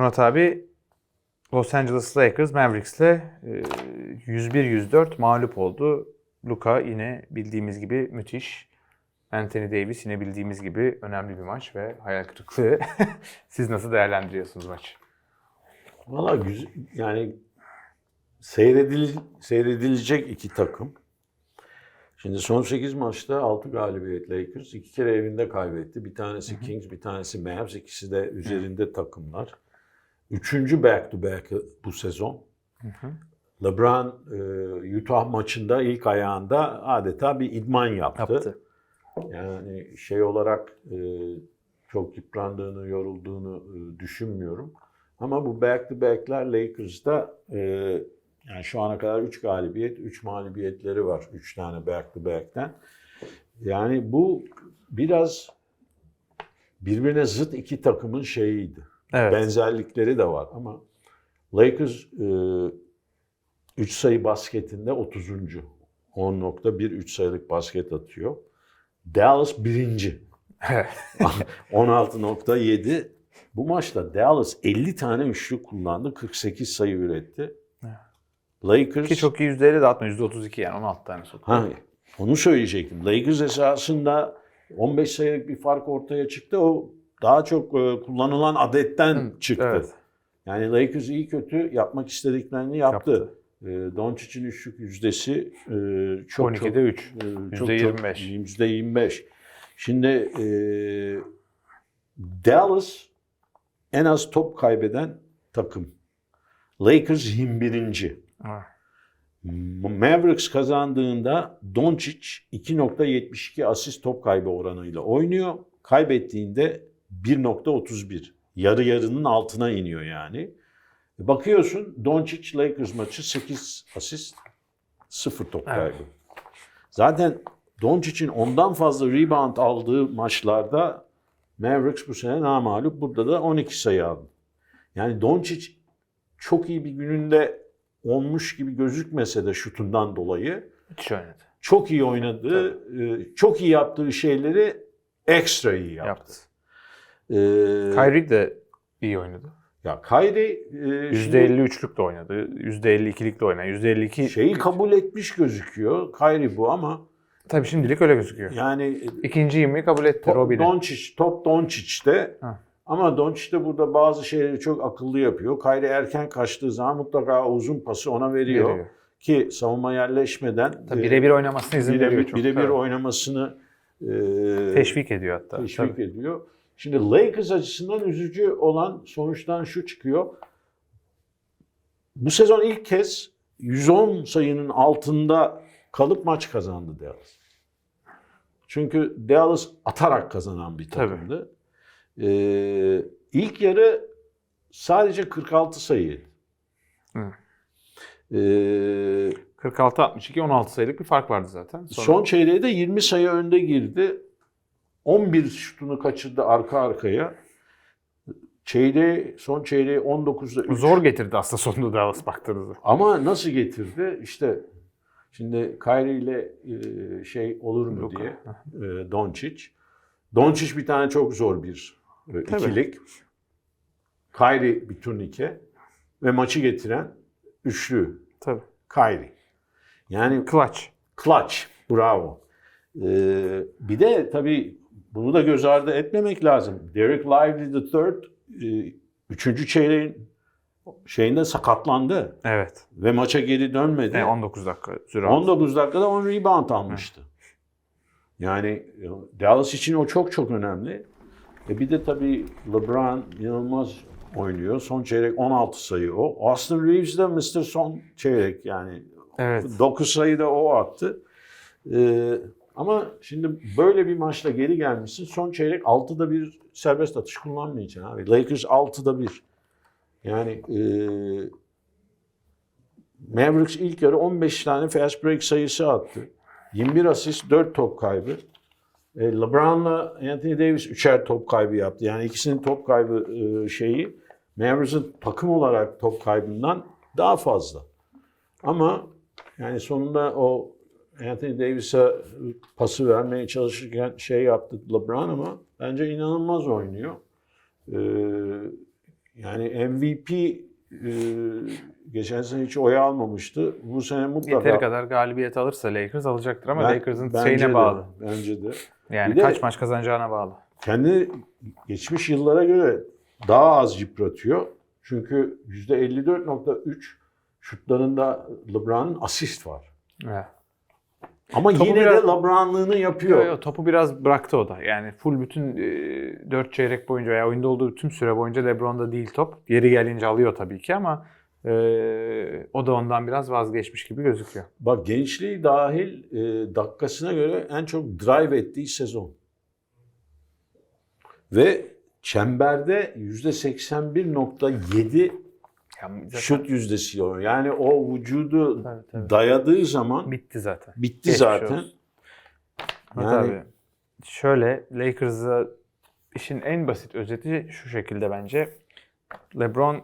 Murat abi Los Angeles Lakers Mavericks'le e, 101-104 mağlup oldu. Luka yine bildiğimiz gibi müthiş. Anthony Davis yine bildiğimiz gibi önemli bir maç ve hayal kırıklığı. Siz nasıl değerlendiriyorsunuz maçı? Valla güzel, yani seyredil, seyredilecek iki takım. Şimdi son 8 maçta 6 galibiyet Lakers. iki kere evinde kaybetti. Bir tanesi Kings, bir tanesi Mavs. İkisi de üzerinde takımlar. Üçüncü back to back bu sezon. LeBron e, Utah maçında ilk ayağında adeta bir idman yaptı. Yaptı. Yani şey olarak e, çok yıprandığını, yorulduğunu e, düşünmüyorum. Ama bu back to back'ler Lakers'da e, yani şu ana kadar 3 galibiyet, 3 mağlubiyetleri var. 3 tane back to back'ten. Yani bu biraz birbirine zıt iki takımın şeyiydi. Evet. Benzerlikleri de var ama Lakers 3 sayı basketinde 30. 10.1 3 sayılık basket atıyor. Dallas birinci. 16.7. Bu maçta Dallas 50 tane üçlük kullandı. 48 sayı üretti. Lakers Ki çok iyi %50 dağıtma. %32 yani 16 tane soktu. Ha, onu söyleyecektim. Lakers esasında 15 sayılık bir fark ortaya çıktı. O daha çok e, kullanılan adetten Hı, çıktı. evet. Yani Lakers iyi kötü yapmak istediklerini yaptı. Yaptı. E, Doncic'in üçlük yüzdesi e, çok 12'de çok 3. e, çok, %25. çok- %25. Şimdi e, Dallas en az top kaybeden takım. Lakers 21. Mavericks kazandığında Doncic 2.72 asist top kaybı oranıyla oynuyor. Kaybettiğinde 1.31. Yarı yarının altına iniyor yani. Bakıyorsun Doncic Lakers maçı 8 asist 0 top Evet. kaybı. Zaten Doncic'in ondan fazla rebound aldığı maçlarda Mavericks bu sene namağlup. Burada da 12 sayı aldı. Yani Doncic çok iyi bir gününde olmuş gibi gözükmese de şutundan dolayı Müthiş oynadı. çok iyi oynadığı, e, çok iyi yaptığı şeyleri ekstra iyi yaptı. Yaptı. Ee, Kyrie de iyi oynadı. ya Kyrie e, şimdi %53'lük de oynadı. %52'lik de oynadı. %52 şeyi kabul etmiş gözüküyor. Kyrie bu ama Tabii şimdilik öyle gözüküyor. yani İkinci 20'yi kabul etti top Robin'i. Doncic, top Doncic'te Ha. ama Doncic de burada bazı şeyleri çok akıllı yapıyor. Kyrie erken kaçtığı zaman mutlaka o uzun pası ona veriyor. Veriyor. Ki savunma yerleşmeden Tabii e, birebir oynamasına izin veriyor birebir, çok. birebir Tabii. oynamasını e, Teşvik ediyor hatta. teşvik Tabii. ediyor. Şimdi Lakers açısından üzücü olan sonuçtan şu çıkıyor. Bu sezon ilk kez 110 sayının altında kalıp maç kazandı Dallas. Çünkü Dallas atarak kazanan bir Tabii. takımdı. Ee, ilk yarı sadece 46 sayı. Hı. Ee, 46-62 16 sayılık bir fark vardı zaten. Sonra Son çeyreğe de 20 sayı önde girdi. 11 şutunu kaçırdı arka arkaya. Çeyreği, son çeyreği 19'da 3. zor getirdi aslında sonunda Dallas baktığınızda. Ama nasıl getirdi? İşte şimdi Kyrie ile e, şey olur mu Luka. diye e, Doncic. Doncic bir tane çok zor bir e, ikilik. Kyrie bir turnike ve maçı getiren üçlü Tabii. Kyrie. Yani Clutch. Clutch. Bravo. Ee, bir de tabii bunu da göz ardı etmemek lazım. Derek Lively III e, üçüncü çeyreğin şeyinde sakatlandı Evet. ve maça geri dönmedi. Yani 19 dakika süre aldı. 19 dakikada 10 rebound almıştı. Yani e, Dallas için o çok çok önemli. E bir de tabii LeBron inanılmaz oynuyor. Son çeyrek 16 sayı o. Austin Reeves de Mr. Son çeyrek yani Evet. 9 sayı da o attı. Ee, ama şimdi böyle bir maçla geri gelmişsin. Son çeyrek 6'da bir serbest atış kullanmayacaksın abi. Lakers 6'da bir. Yani e, Mavericks ilk yarı 15 tane fast break sayısı attı. 21 asist, 4 top kaybı. E, LeBron'la Anthony Davis üçer top kaybı yaptı. Yani ikisinin top kaybı e, şeyi Mavericks'in takım olarak top kaybından daha fazla. Ama yani sonunda o Anthony Davis'e pası vermeye çalışırken şey yaptı LeBron ama bence inanılmaz oynuyor. Ee, yani MVP e, geçen sene hiç oy almamıştı. Bu sene mutlaka Yeteri kadar galibiyet alırsa Lakers alacaktır ama Ben- Lakers'ın şeyine de, bağlı. Bence de. Yani Bir de- kaç maç kazanacağına bağlı. Kendi geçmiş yıllara göre daha az yıpratıyor. Çünkü %54.3 şutlarında LeBron'un asist var. Evet. Ama Topu yine biraz- de LeBron'lığını yapıyor. Yo, yo, topu biraz bıraktı o da. Yani full bütün e, 4 çeyrek boyunca veya oyunda olduğu tüm süre boyunca LeBron'da değil top. Yeri gelince alıyor tabii ki ama e, o da ondan biraz vazgeçmiş gibi gözüküyor. Bak gençliği dahil e, dakikasına göre en çok drive ettiği sezon. Ve çemberde %81.7 Yani zaten şut yüzdesi oluyor. Yani o vücudu Tabii, tabii. dayadığı zaman bitti zaten. bitti Geçmiş zaten. olsun. Yani- abi. Şöyle Lakers'a işin en basit özeti şu şekilde bence. LeBron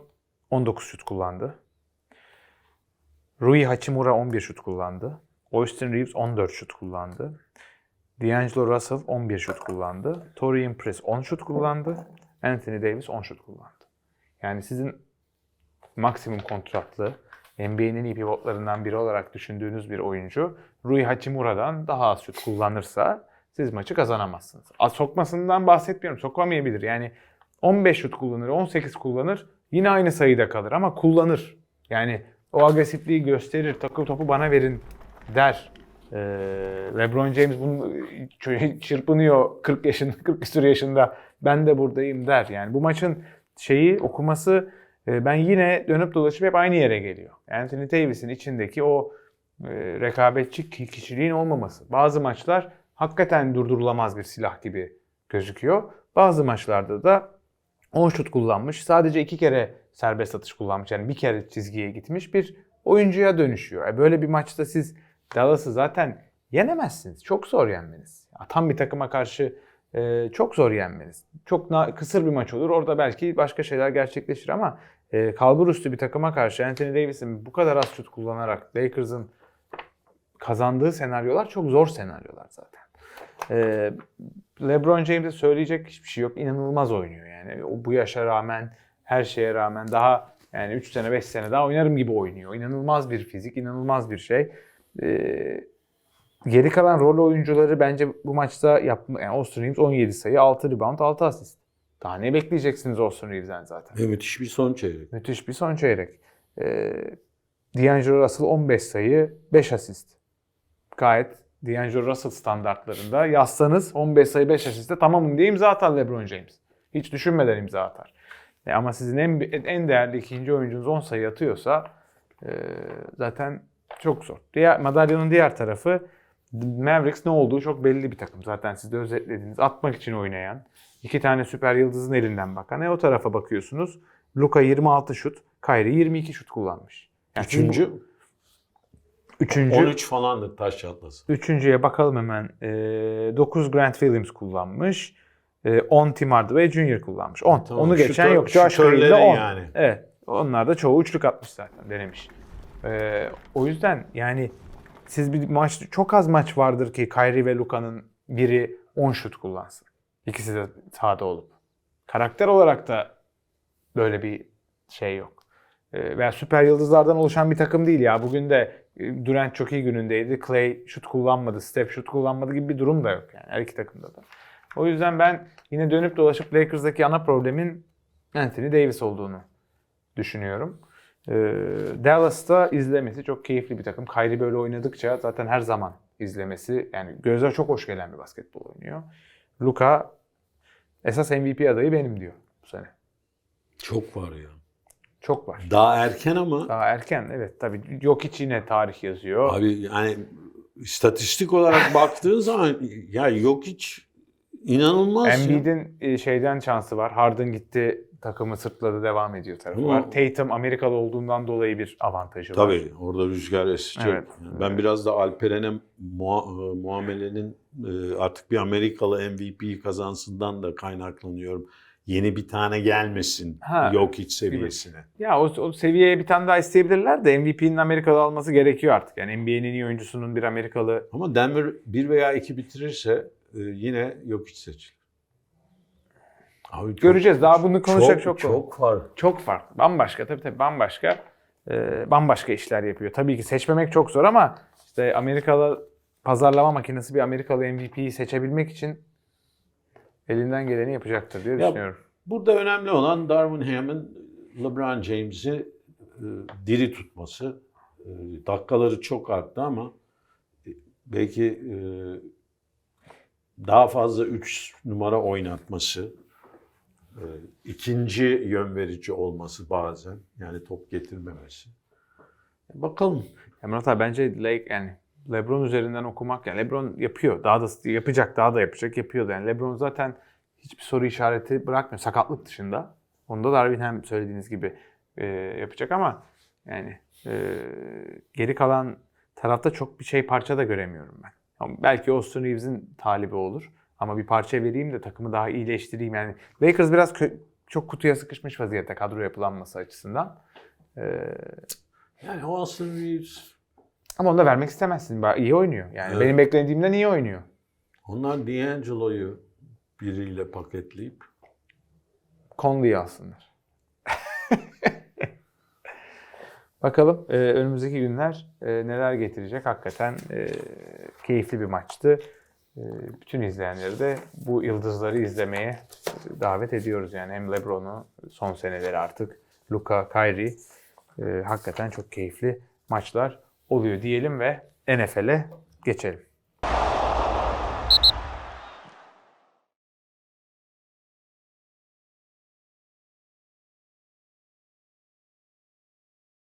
19 şut kullandı. Rui Hachimura 11 şut kullandı. Austin Reeves 14 şut kullandı. D'Angelo Russell 11 şut kullandı. Torian Prince 10 şut kullandı. Anthony Davis 10 şut kullandı. Yani sizin maksimum kontratlı NBA'nin iyi pivotlarından biri olarak düşündüğünüz bir oyuncu Rui Hachimura'dan daha az şut kullanırsa siz maçı kazanamazsınız. Az sokmasından bahsetmiyorum. Sokamayabilir. Yani 15 şut kullanır, 18 kullanır yine aynı sayıda kalır ama kullanır. Yani o agresifliği gösterir. Takım topu bana verin der. Ee, LeBron James bunu çırpınıyor 40 yaşında, 40 küsur yaşında. Ben de buradayım der. Yani bu maçın şeyi okuması ben yine dönüp dolaşıp hep aynı yere geliyor. Anthony Davis'in içindeki o e, rekabetçi ki- kişiliğin olmaması. Bazı maçlar hakikaten durdurulamaz bir silah gibi gözüküyor. Bazı maçlarda da 10 şut kullanmış, sadece 2 kere serbest atış kullanmış. Yani bir kere çizgiye gitmiş bir oyuncuya dönüşüyor. E böyle bir maçta siz Dallas'ı zaten yenemezsiniz. Çok zor yenmeniz. Tam bir takıma karşı e, çok zor yenmeniz. Çok kısır bir maç olur. Orada belki başka şeyler gerçekleşir ama e, kalbur üstü bir takıma karşı Anthony Davis'in bu kadar az şut kullanarak Lakers'ın kazandığı senaryolar çok zor senaryolar zaten. Ee, LeBron James'e söyleyecek hiçbir şey yok. İnanılmaz oynuyor yani. O bu yaşa rağmen, her şeye rağmen daha yani 3 sene 5 sene daha oynarım gibi oynuyor. İnanılmaz bir fizik, inanılmaz bir şey. Ee, geri kalan rol oyuncuları bence bu maçta yapma yani Austin Reeves 17 sayı, 6 rebound, 6 asist. Daha ne bekleyeceksiniz Austin Reeves'den zaten? Ve müthiş bir son çeyrek. Müthiş bir son çeyrek. Ee, D'Angelo Russell 15 sayı, 5 asist. Gayet D'Angelo Russell standartlarında yazsanız 15 sayı 5 asiste tamamım diye imza atar LeBron James. Hiç düşünmeden imza atar. E ama sizin en, en değerli ikinci oyuncunuz 10 sayı atıyorsa e, zaten çok zor. Diğer, madalyonun diğer tarafı Mavericks ne olduğu çok belli bir takım. Zaten siz de özetlediniz. Atmak için oynayan, iki tane süper yıldızın elinden bakan. E o tarafa bakıyorsunuz. Luka 26 şut, Kyrie 22 şut kullanmış. Yani siz bu- Üçüncü, üçüncü 13 falandı taş çatlası. Üçüncüye bakalım hemen. Ee, 9 Grant Williams kullanmış. Ee, 10 Tim Hardaway Jr. kullanmış. 10. Tamam, Onu geçen şutör- yok. Josh Green'de şutörlerin 10. yani. Evet. Onlar da çoğu üçlük atmış zaten denemiş. Ee, o yüzden yani siz bir maç çok az maç vardır ki Kyrie ve Luka'nın biri 10 şut kullansın. İkisi de sahada olup. Karakter olarak da böyle bir şey yok. Ee, veya süper yıldızlardan oluşan bir takım değil ya. Bugün de e, Durant çok iyi günündeydi. Clay şut kullanmadı, Steph şut kullanmadı gibi bir durum da yok yani her iki takımda da. O yüzden ben yine dönüp dolaşıp Lakers'daki ana problemin Anthony Davis olduğunu düşünüyorum. Ee, Dallas'ta izlemesi çok keyifli bir takım. Kyrie böyle oynadıkça zaten her zaman izlemesi yani göze çok hoş gelen bir basketbol oynuyor. Luka esas MVP adayı benim diyor bu sene. Çok var ya. Çok var. Daha erken ama Daha erken evet tabii. Yok hiç yine tarih yazıyor. abi yani istatistik olarak baktığın zaman ya yok hiç inanılmaz. Embiid'in e, şeyden şansı var. Harden gitti takımı sırtladı devam ediyor tarafı Ama- var. Tatum Amerikalı olduğundan dolayı bir avantajı var. Tabii orada rüzgar esecek. Evet. Ben biraz da Alperen'e mua- e, muamelenin e, artık bir Amerikalı MVP'yi kazansından da kaynaklanıyorum. Yeni bir tane gelmesin Ha, yok hiç seviyesine. Ya o, o seviyeye bir tane daha isteyebilirler de MVP'nin Amerikalı alması gerekiyor artık. Yani NBA'nin iyi oyuncusunun bir Amerikalı Ama Denver bir veya iki bitirirse e, yine yok hiç seçilir. Abi çok- Göreceğiz. Daha bunu konuşacak çok çok, çok, var. çok farklı. Bambaşka tabii tabii bambaşka. Ee, bambaşka işler yapıyor. Tabii ki seçmemek çok zor ama işte Amerikalı pazarlama makinesi bir Amerikalı MVP'yi seçebilmek için elinden geleni yapacaktır diye Ya, düşünüyorum. Burada önemli olan Darwin Ham'in LeBron James'i e, diri tutması. E, dakikaları çok arttı ama e, belki e, daha fazla 3 numara oynatması, e, ikinci yön verici olması bazen yani top getirmemesi. Bakalım. Ya Murat abi bence Lake yani LeBron üzerinden okumak yani LeBron yapıyor. Daha da yapacak, daha da yapacak, yapıyordu. Yani LeBron zaten hiçbir soru işareti bırakmıyor sakatlık dışında. Onda Darwin hem söylediğiniz gibi e, yapacak ama yani e, geri kalan tarafta çok bir şey parça da göremiyorum ben. Ama belki Austin Reeves'in talibi olur. Ama bir parça vereyim de takımı daha iyileştireyim. Yani Lakers biraz çok kutuya sıkışmış vaziyette kadro yapılanması açısından. E, Yani Austin Reeves ama onu da vermek istemezsin. İyi oynuyor. Yani Evet. benim beklediğimden iyi oynuyor. onlar D'Angelo'yu biriyle paketleyip Conley'i alsınlar. Bakalım e, önümüzdeki günler e, neler getirecek. Hakikaten e, keyifli bir maçtı. E, bütün izleyenleri de bu yıldızları izlemeye davet ediyoruz. Yani hem LeBron'u son seneleri artık Luka, Kyrie e, hakikaten çok keyifli maçlar oluyor diyelim ve NFL'e geçelim.